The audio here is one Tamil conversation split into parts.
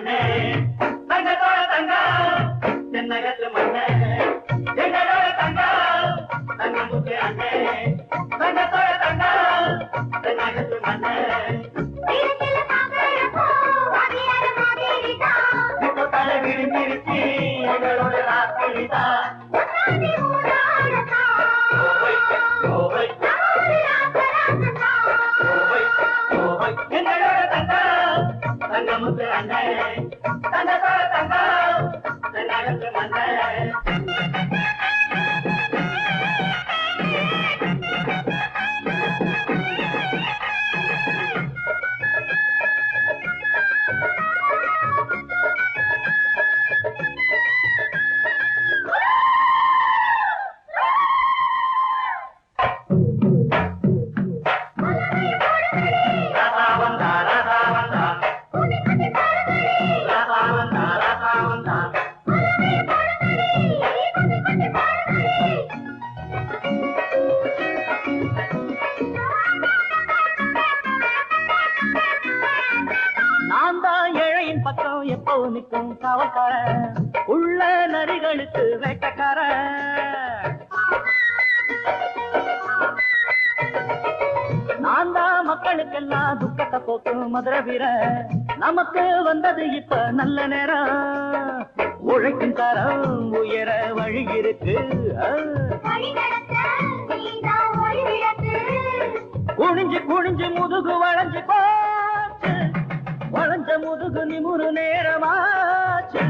மண்ணே தங்கத்தோட தங்கா தென்னகத்து மண்ணே எங்களோட தங்கா தங்க முத்து அண்ணே. தங்கத்தோட தங்கா தென்னகத்து மண்ணே நிற்கும் காவல்காரன் உள்ள நரிகளுக்கு வேட்டக்காரன். நான் தான் மக்களுக்கெல்லாம் துக்கத்தை போக்கும் மதுரை வீர நமக்கு வந்தது இப்ப நல்ல நேரம். உழைக்கும் தரம் உயர வழி இருக்கு. குனிஞ்சு குனிஞ்சு முதுகு வளைஞ்சு வளைஞ்ச முதுகு நிமுறு நேரமாச்சு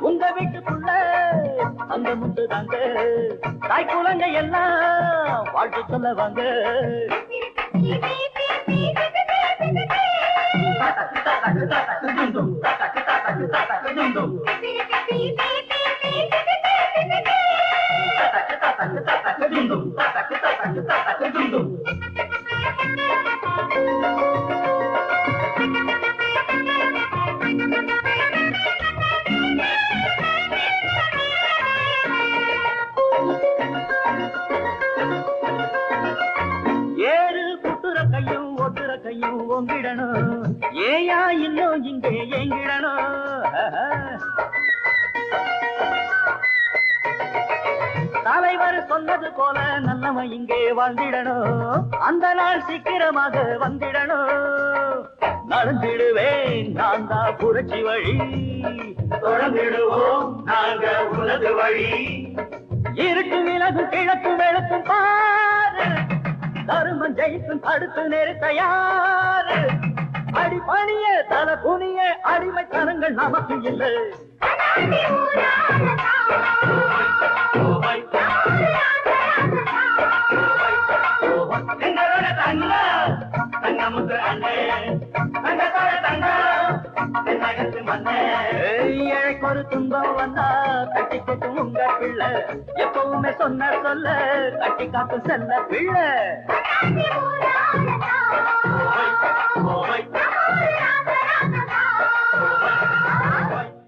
உங்க வீட்டுக்குள்ள அந்த முத்து தாங்க. தாய் குழந்தை எல்லாம் வாழ்த்து சொல்ல வாங்க. கையும் ஏயா இன்னும் இங்கே ஏங்கிடணும் தலைவர் சொன்னது போல நல்லவன் இங்கே வாழ்ந்திடணும். அந்த நாள் சீக்கிரமாக வந்திடணும். நடந்திடுவேன் நான் தான் புரட்சி வழி. தொடர்ந்திடுவோம் நாங்க உனது வழி. இருக்கு விலகு கிழக்கு தருமம் ஜெயிக்கும் தடுத்து நிறுத்த யாரு அடி பணிய தல குனிய அடிமைத்தனங்கள் நமக்கு இல்லை. எங்களோட தங்க அண்ணே தங்க மண்ணே ஒரு துன்பம் வந்தா கட்டி கொட்டும் உங்க பிள்ளை. எப்பவுமே சொன்ன சொல்ல கட்டி காக்கும் செல்ல பிள்ளை.